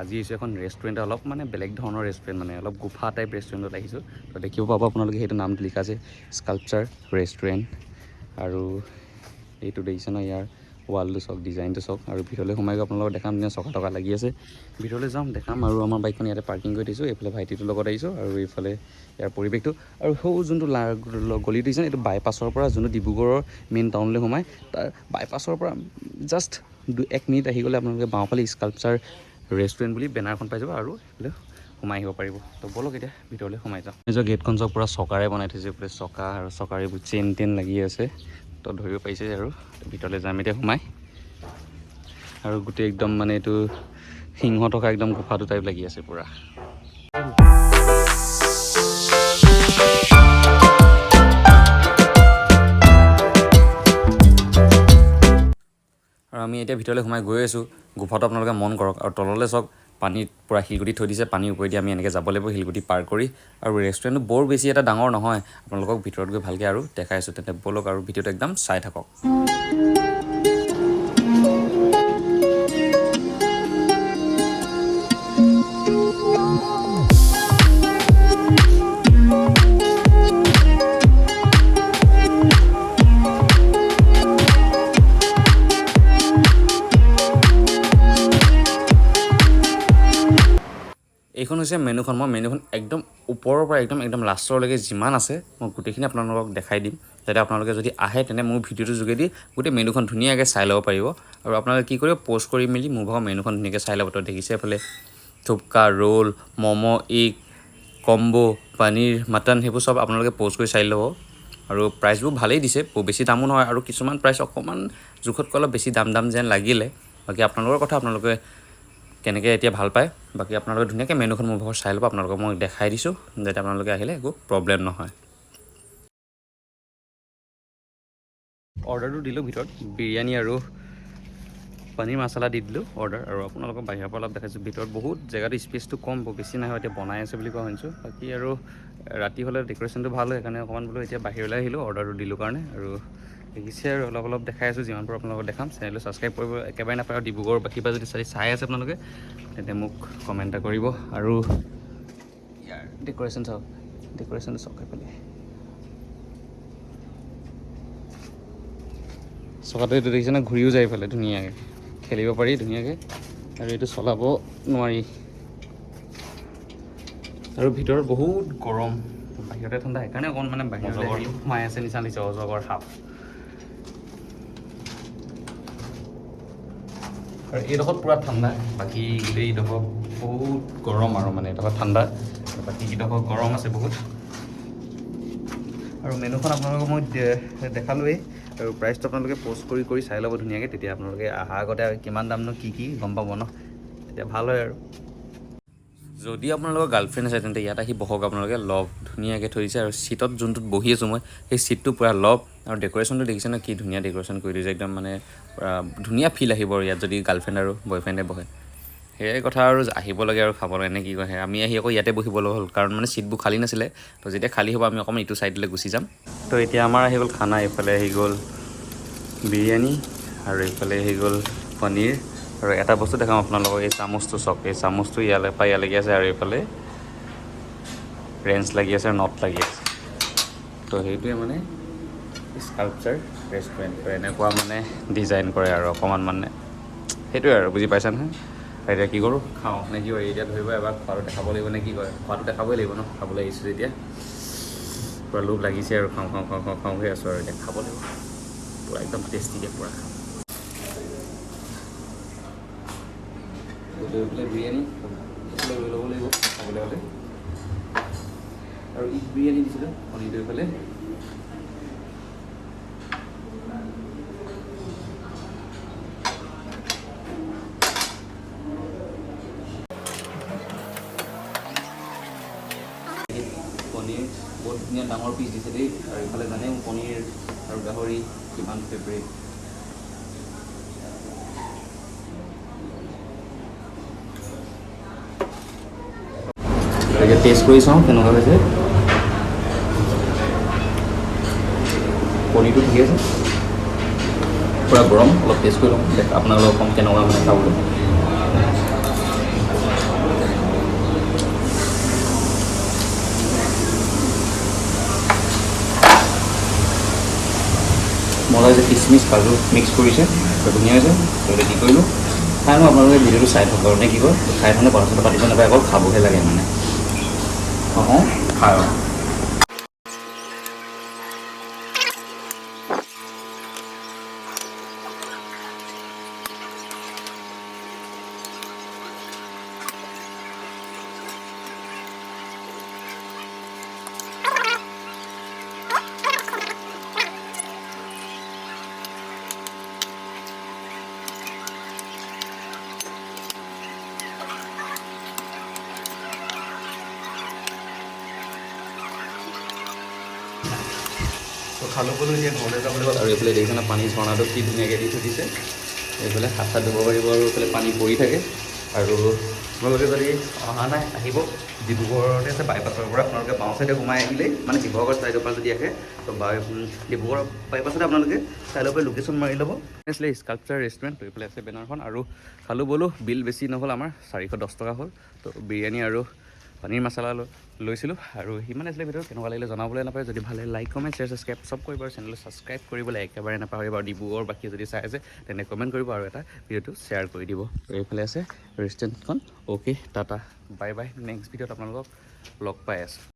আজি আহিছোঁ এখন ৰেষ্টুৰেণ্ট অলপ মানে বেলেগ ধৰণৰ ৰেষ্টুৰেণ্ট মানে অলপ গুফা টাইপ ৰেষ্টুৰেণ্টত আহিছোঁ। তো দেখিব পাব আপোনালোকে সেইটো নামটো লিখা আছে স্কাল্পচাৰ ৰেষ্টুৰেণ্ট আৰু এইটো দেখিছে ন ইয়াৰ ৱালটো চাওক ডিজাইনটো চাওক আৰু ভিতৰলৈ সোমাই গৈ আপোনালোকক দেখাম ধুনীয়া চকা টকা লাগি আছে। ভিতৰলৈ যাম, দেখাম আৰু আমাৰ বাইকখন ইয়াতে পাৰ্কিং কৰি দিছোঁ এইফালে ভাইটিটোৰ লগত আহিছোঁ আৰু এইফালে ইয়াৰ পৰিৱেশটো। আৰু সৌ যোনটো গলি দিছে, এইটো বাইপাছৰ পৰা যোনটো ডিব্ৰুগড়ৰ মেইন টাউনলৈ সোমাই তাৰ বাইপাছৰ পৰা জাষ্ট দুই এক মিনিট আহি গ'লে আপোনালোকে বাওঁফালে স্কাল্পচাৰ ৰেষ্টুৰেণ্ট বুলি বেনাৰখন পাই যাব আৰু এইফালে সোমাই আহিব পাৰিব। তো ব'লক এতিয়া ভিতৰলৈ সোমাই যাওঁ। নিজৰ গেটখন চাওক পূৰা চকাৰে বনাই থৈছে এইফালে চকা আৰু চকাৰ এইবোৰ চেইন টেইন লাগি আছে। তো ধৰিব পাৰিছে আৰু ভিতৰলৈ যাম এতিয়া সোমাই। আৰু গোটেই একদম মানে এইটো সিংহ থকা একদম গুফাটো টাইপ লাগি আছে পূৰা। আমি এতিয়া ভিতৰলৈ সোমাই গৈ আছোঁ। গুফাটো আপোনালোকে মন কৰক আৰু তললৈ চাওক পানীত পূৰা শিলগুটি থৈ দিছে পানীৰ ওপৰেদি আমি এনেকৈ যাব লাগিব শিলগুটি পাৰ কৰি। আৰু ৰেষ্টুৰেণ্টটো বৰ বেছি এটা ডাঙৰ নহয় আপোনালোকক ভিতৰত গৈ ভালকৈ আৰু দেখাই আছোঁ। তেন্তে ব'লক আৰু ভিডিঅ'টো একদম চাই থাকক। এইখন হৈছে মেনুখন। মই মেনুখন একদম ওপৰৰ পৰা একদম একদম লাষ্টৰলৈকে যিমান আছে মই গোটেইখিনি আপোনালোকক দেখাই দিম। যাতে আপোনালোকে যদি আহে তেনে মোৰ ভিডিঅ'টোৰ যোগেদি গোটেই মেনুখন ধুনীয়াকৈ চাই ল'ব পাৰিব। আৰু আপোনালোকে কি কৰিব প'ষ্ট কৰি মেলি মোৰ ভাগৰ মেনুখন ধুনীয়াকৈ চাই ল'ব। তো দেখিছে এইফালে থুপকা roll momo' egg combo paneer mutton সেইবোৰ চব আপোনালোকে প'ষ্ট কৰি চাই ল'ব। আৰু প্ৰাইচবোৰ ভালেই দিছে বেছি দামো নহয়। আৰু কিছুমান প্ৰাইচ অকণমান জোখতকৈ অলপ বেছি দাম দাম যেন লাগিলে। বাকী আপোনালোকৰ কথা আপোনালোকে কেনেকৈ এতিয়া ভাল পায়। বাকী আপোনালোকে ধুনীয়াকৈ মেনুখন মোৰ ভাগৰ চাই ল'ব আপোনালোকক মই দেখাই দিছোঁ যাতে আপোনালোকে আহিলে একো প্ৰব্লেম নহয়। অৰ্ডাৰটো দিলোঁ ভিতৰত বিৰিয়ানী আৰু পনীৰ মছলা দি দিলোঁ অৰ্ডাৰ আৰু আপোনালোকক বাহিৰৰ পৰা অলপ দেখাইছোঁ। ভিতৰত বহুত জেগাটো স্পেচটো কম বেছি নাই এতিয়া বনাই আছে বুলি কোৱা শুনিছোঁ। বাকী আৰু ৰাতি হ'লে ডেক'ৰেশ্যনটো ভাল হয় সেইকাৰণে অকণমান বোলো এতিয়া বাহিৰলৈ আহিলোঁ অৰ্ডাৰটো দিলোঁ কাৰণে আৰু দেখিছে আৰু অলপ অলপ দেখাই আছোঁ যিমান পাৰোঁ আপোনালোকক দেখাম। চেনেলটো ছাবস্ক্ৰাইব কৰিব একেবাৰে নাপায় আৰু ডিব্ৰুগড় পৰা যদি চাই চাই আছে আপোনালোকে তেন্তে মোক কমেণ্ট এটা কৰিব। আৰু ইয়াৰ ডেক'ৰেশ্যন চাওক ডেক'ৰেশ্যনটো চাওক এইফালে চকাটো এইটো দেখিছেনে ঘূৰিও যায় এইফালে ধুনীয়াকৈ। খেলিব পাৰি ধুনীয়াকৈ আৰু এইটো চলাব নোৱাৰি। আৰু ভিতৰত বহুত গৰম বাহিৰতে ঠাণ্ডা সেইকাৰণে অকণ মানে বাহিৰলৈ হেৰি সোমাই আছে নিচিনা লাগিছে অজগৰ সাপ আৰু এইডোখৰত পূৰা ঠাণ্ডা। বাকী গোটেই এইডোখৰ বহুত গৰম আৰু মানে এইডোখৰ ঠাণ্ডা। আৰু বাকী কেইডোখৰ গৰম আছে বহুত। আৰু মেনুখন আপোনালোকক মই দেখালোৱেই। আৰু প্ৰাইচটো আপোনালোকে প'ষ্ট কৰি কৰি চাই ল'ব ধুনীয়াকৈ। তেতিয়া আপোনালোকে অহাৰ আগতে কিমান দামনো কি কি গম পাব ন? তেতিয়া ভাল হয় আৰু। যদি আপোনালোকৰ গাৰ্লফ্ৰেণ্ড আছে তেন্তে ইয়াত আহি বহক। আপোনালোকে লভ ধুনীয়াকৈ থৈ দিছে আৰু ছিটত যোনটোত বহি আছোঁ মই সেই ছিটটো পূৰা লভ আৰু ডেক'ৰেশ্যনটো দেখিছে ন কি ধুনীয়া ডেক'ৰেশ্যন কৰি দিছে একদম মানে ধুনীয়া ফিল আহিব আৰু ইয়াত যদি গাৰ্লফ্ৰেণ্ড আৰু বয়ফ্ৰেণ্ডে বহে। সেয়াই কথা আৰু আহিব লাগে আৰু খাব লাগে নে কি কয় আমি আহি আকৌ ইয়াতে বহিবলৈ হ'ল কাৰণ মানে ছিটবোৰ খালী নাছিলে তো যেতিয়া খালী হ'ব আমি অকণমান ইটো ছাইডলৈ গুচি যাম। তো এতিয়া আমাৰ আহি গ'ল খানা এইফালে আহি গ'ল বিৰিয়ানী আৰু এইফালে আহি গ'ল পনীৰ। আৰু এটা বস্তু দেখাম আপোনালোকক এই চামুচটো চাওক এই চামুচটো ইয়ালৈ পৰা ইয়ালৈকে আছে আৰু এইফালে। ৰেঞ্চ লাগি আছে আৰু নট লাগি আছে। তো সেইটোৱে মানে স্কাল্পচাৰ ৰেষ্টুৰেণ্ট এনেকুৱা মানে ডিজাইন কৰে আৰু অকণমান মানে। সেইটোৱে আৰু বুজি পাইছা নহয়? এতিয়া কি কৰোঁ? খাওঁ। নে কি কয় এতিয়া ধৰিব এবাৰ খোৱাটো দেখাব লাগিব নে কি কয় খোৱাটো দেখাবই লাগিব ন? খাবলৈ আহিছোঁ যেতিয়া। পূৰা লোভ লাগিছে আৰু খাওঁ খাওঁ খাওঁ খাওঁ খাওঁ হৈ আছোঁ আৰু এতিয়া। খাব লাগিব। পূৰা একদম টেষ্টিকৈ পূৰা খাওঁ। পেলাই বিৰিয়ানী লৈ ল'ব লাগিব খাবলৈ হ'লে। আৰু ইগ বিৰিয়ানী দিছিলোঁ, কণী লৈ পেলাই। পনীৰ বহুত ধুনীয়া ডাঙৰ পিচ দিছে দেই, আৰু ইফালে জানে মোৰ পনীৰ আৰু গাহৰি কিমান ফেভৰেট গতিকে টেষ্ট কৰি চাওঁ কেনেকুৱা হৈছে? কণীটো ঠিকে আছে। পূৰা গৰম অলপ টেষ্ট কৰি লওঁ আপোনালোকক কম কেনেকুৱা মানে খাবলৈ। মলাই যে কিচমিচ কাজু মিক্স কৰিছে ধুনীয়া হৈছে গতিকে কি কৰিলোঁ। খাই নহয় আপোনালোকে ভিডিঅ'টো চাই থকা কাৰণে কি কয় খাই থাকোঁ পাছতে পাতিব নাপায় অকল খাবহে লাগে মানে। 哦红擦 খালোঁ বোলো এতিয়া ঘৰলৈ যাবলৈ হ'ল আৰু এইফালে দেখিছেনে পানী ঝৰ্ণাটো কি ধুনীয়াকৈ দি থৈ দিছে। এইফালে হাত চাত ধুব পাৰিব আৰু এইফালে পানী পৰি থাকে। আৰু আপোনালোকে যদি অহা নাই, আহিব। ডিব্ৰুগড়তে আছে বাইপাছৰ পৰা আপোনালোকে বাওঁ চাইডে সোমাই আহিলেই মানে শিৱসাগৰ ছাইডৰ পৰা যদি আহে, তো বাই ডিব্ৰুগড় বাইপাছতে আপোনালোকে চাইডৰ পৰা লোকেশ্যন মাৰি ল'ব। আছিলে স্কাল্পচাৰ ৰেষ্টুৰেণ্ট তো এইফালে আছে বেনাৰখন আৰু খালোঁ ব'লো বিল বেছি নহ'ল, আমাৰ চাৰিশ দহ টকা হ'ল। তো বিৰিয়ানী আৰু পনীৰ মছলা লৈছিলোঁ আৰু সিমান আছিলে ভিডিঅ' কেনেকুৱা লাগিলে জনাবলৈ নাপায় যদি ভালে লাইক কমেণ্ট শ্বেয়াৰ ছাবস্ক্ৰাইব চব কৰিব আৰু চেনেলটো ছাবস্ক্ৰাইব কৰিবলৈ একেবাৰে নাপাহৰিব আৰু ডিব্ৰুগড় বাকী যদি চাই আছে, তেনে কমেণ্ট কৰিব আৰু এটা ভিডিঅ'টো শ্বেয়াৰ কৰি দিব। আৰু এইফালে আছে ৰেষ্টুৰেণ্টখন okay tata. Bye bye next ভিডিঅ'ত আপোনালোকক লগ পাই আছোঁ।